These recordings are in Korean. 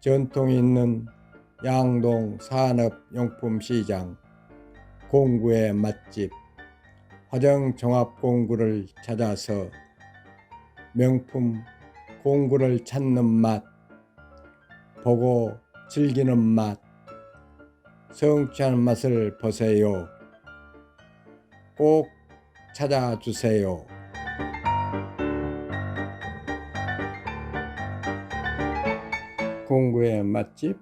전통이 있는 양동 산업용품시장 공구의 맛집 화정종합공구를 찾아서 명품 공구를 찾는 맛 보고 즐기는 맛 성취하는 맛을 보세요. 꼭 찾아주세요. 공구의 맛집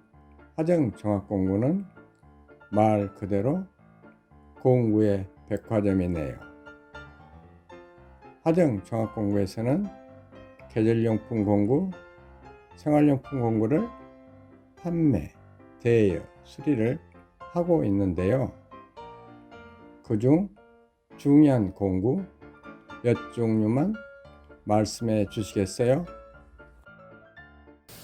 화정 종합공구는 말 그대로 공구의 백화점이네요. 화정 종합공구에서는 계절용품 공구, 생활용품 공구를 판매, 대여, 수리를 하고 있는데요. 그중 중요한 공구 몇 종류만 말씀해 주시겠어요?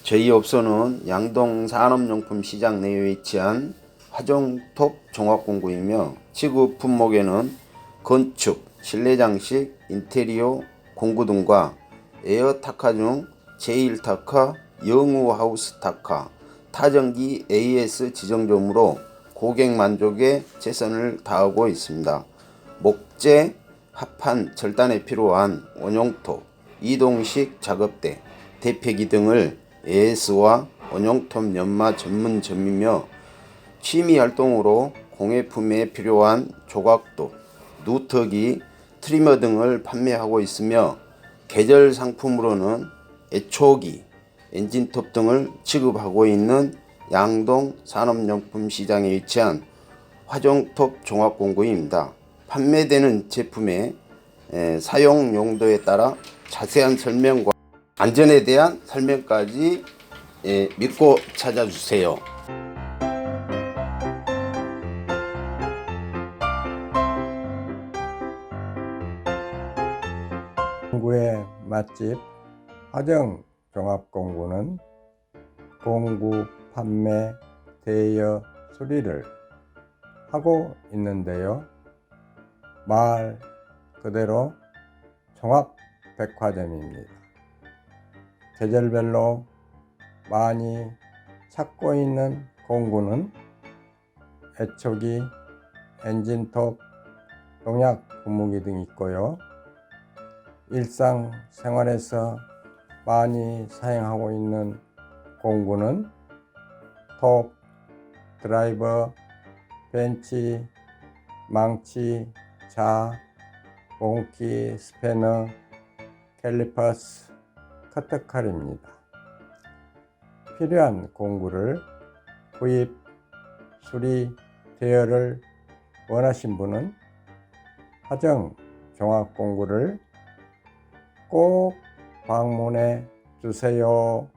저희 업소는 양동 산업용품 시장 내에 위치한 화종톱 종합공구이며 지급 품목에는 건축, 실내장식, 인테리어, 공구 등과 에어타카 중 제1타카, 영우하우스 타카, 타전기 AS 지정점으로 고객 만족에 최선을 다하고 있습니다. 목재, 합판, 절단에 필요한 원용톱, 이동식 작업대, 대패기 등을 AS와 원용톱 연마 전문점이며 취미 활동으로 공예 품에 필요한 조각도, 누터기, 트리머 등을 판매하고 있으며 계절 상품으로는 애초기, 엔진톱 등을 취급하고 있는 양동 산업용품 시장에 위치한 화종톱 종합공구입니다. 판매되는 제품의 에, 사용 용도에 따라 자세한 설명과 안전에 대한 설명까지 예, 믿고 찾아주세요. 공구의 맛집 화정 종합공구는 공구 판매 대여 수리를 하고 있는데요. 말 그대로 종합 백화점입니다. 계절별로 많이 찾고 있는 공구는 애초기, 엔진톱, 농약 분무기 등 있고요. 일상 생활에서 많이 사용하고 있는 공구는 톱, 드라이버, 벤치, 망치, 자, 몽키, 스패너, 캘리퍼스, 커터칼입니다. 필요한 공구를 구입, 수리, 대여를 원하신 분은 화정 종합공구를 꼭 방문해 주세요.